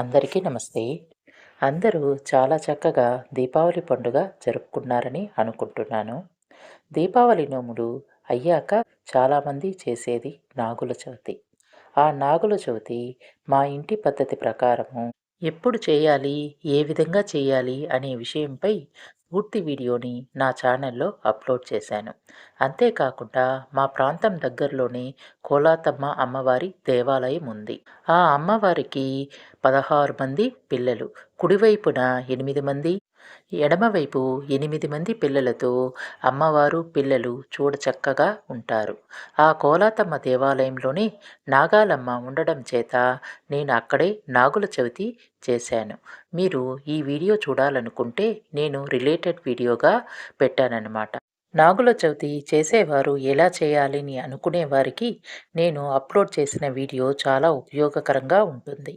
అందరికీ నమస్తే. అందరూ చాలా చక్కగా దీపావళి పండుగ జరుపుకున్నారని అనుకుంటున్నాను. దీపావళి నోములు అయ్యాక చాలామంది చేసేది నాగుల చవితి. ఆ నాగుల చవితి మా ఇంటి పద్ధతి ప్రకారము ఎప్పుడు చేయాలి ఏ విధంగా చేయాలి అనే విషయంపై పూర్తి వీడియోని నా ఛానల్లో అప్లోడ్ చేశాను. అంతేకాకుండా మా ప్రాంతం దగ్గరలోనే కోలాతమ్మ అమ్మవారి దేవాలయం ఉంది. ఆ అమ్మవారికి పదహారు మంది పిల్లలు. కుడివైపున ఎనిమిది మంది ఎడమవైపు ఎనిమిది మంది పిల్లలతో అమ్మవారు పిల్లలు చూడ చక్కగా ఉంటారు. ఆ కోలాతమ్మ దేవాలయంలోనే నాగాలమ్మ ఉండడం చేత నేను అక్కడే నాగుల చవితి చేశాను. మీరు ఈ వీడియో చూడాలనుకుంటే నేను రిలేటెడ్ వీడియోగా పెట్టానన్నమాట. నాగుల చవితి చేసేవారు ఎలా చేయాలని అనుకునే వారికి నేను అప్లోడ్ చేసిన వీడియో చాలా ఉపయోగకరంగా ఉంటుంది.